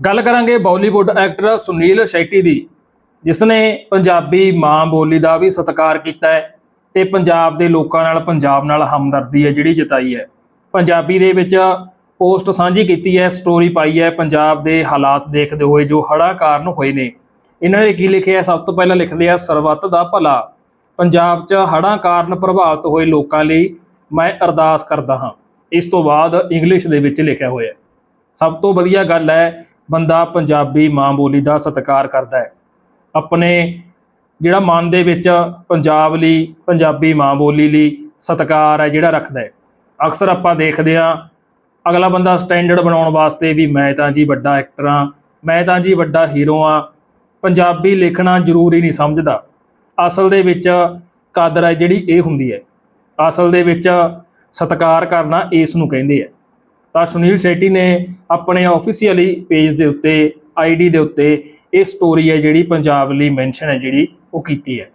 ਗੱਲ ਕਰਾਂਗੇ ਬਾਲੀਵੁੱਡ ਐਕਟਰ ਸੁਨੀਲ ਸ਼ੈਟੀ ਦੀ ਜਿਸ ਨੇ ਪੰਜਾਬੀ ਮਾਂ ਬੋਲੀ ਦਾ ਵੀ ਸਤਿਕਾਰ ਕੀਤਾ ਹੈ ਤੇ ਪੰਜਾਬ ਦੇ ਲੋਕਾਂ ਨਾਲ ਪੰਜਾਬ ਨਾਲ ਹਮਦਰਦੀ ਹੈ ਜਿਹੜੀ ਜਤਾਈ ਹੈ। ਪੰਜਾਬੀ ਦੇ ਵਿੱਚ ਪੋਸਟ ਸਾਂਝੀ ਕੀਤੀ ਹੈ ਸਟੋਰੀ ਪਾਈ ਹੈ, ਪੰਜਾਬ ਦੇ ਹਾਲਾਤ ਦੇਖਦੇ ਹੋਏ ਜੋ ਹੜ੍ਹਾਂ ਕਾਰਨ ਹੋਏ ਨੇ। ਇਹਨਾਂ ਨੇ ਕੀ ਲਿਖਿਆ ਸਭ ਤੋਂ ਪਹਿਲਾਂ ਲਿਖਦੇ ਆ ਸਰਬੱਤ ਦਾ ਭਲਾ। ਪੰਜਾਬ 'ਚ ਹੜ੍ਹਾਂ ਕਾਰਨ ਪ੍ਰਭਾਵਿਤ ਹੋਏ ਲੋਕਾਂ ਲਈ ਮੈਂ ਅਰਦਾਸ ਕਰਦਾ ਹਾਂ। ਇਸ ਤੋਂ ਬਾਅਦ ਇੰਗਲਿਸ਼ ਦੇ ਵਿੱਚ ਲਿਖਿਆ ਹੋਇਆ ਸਭ ਤੋਂ ਵਧੀਆ ਗੱਲ ਹੈ ਬੰਦਾ ਪੰਜਾਬੀ ਮਾਂ ਬੋਲੀ ਦਾ ਸਤਿਕਾਰ ਕਰਦਾ ਹੈ। ਆਪਣੇ ਜਿਹੜਾ ਮਨ ਦੇ ਵਿੱਚ ਪੰਜਾਬ ਲਈ, ਪੰਜਾਬੀ ਮਾਂ ਬੋਲੀ ਲਈ ਸਤਿਕਾਰ ਹੈ ਜਿਹੜਾ ਰੱਖਦਾ ਹੈ। ਅਕਸਰ ਆਪਾਂ ਦੇਖਦੇ ਹਾਂ, ਅਗਲਾ ਬੰਦਾ ਸਟੈਂਡਰਡ ਬਣਾਉਣ ਵਾਸਤੇ ਵੀ ਮੈਂ ਤਾਂ ਜੀ ਵੱਡਾ ਐਕਟਰ ਹਾਂ, ਮੈਂ ਤਾਂ ਜੀ ਵੱਡਾ ਹੀਰੋ ਹਾਂ, ਪੰਜਾਬੀ ਲਿਖਣਾ ਜ਼ਰੂਰੀ ਨਹੀਂ ਸਮਝਦਾ। ਅਸਲ ਦੇ ਵਿੱਚ ਕਦਰ ਹੈ ਜਿਹੜੀ ਇਹ ਹੁੰਦੀ ਹੈ। ਅਸਲ ਦੇ ਵਿੱਚ ਸਤਿਕਾਰ ਕਰਨਾ ਇਸ ਨੂੰ ਕਹਿੰਦੇ ਆ। ਤਾਂ ਸੁਨੀਲ ਸ਼ੈਟੀ ਨੇ ਆਪਣੇ ਆਫੀਸ਼ੀਅਲੀ ਪੇਜ ਦੇ ਉੱਤੇ ਆਈਡੀ ਦੇ ਉੱਤੇ ਇਹ ਸਟੋਰੀ ਹੈ ਜਿਹੜੀ ਪੰਜਾਬ ਲਈ ਮੈਂਸ਼ਨ ਹੈ ਜਿਹੜੀ ਉਹ ਕੀਤੀ ਹੈ।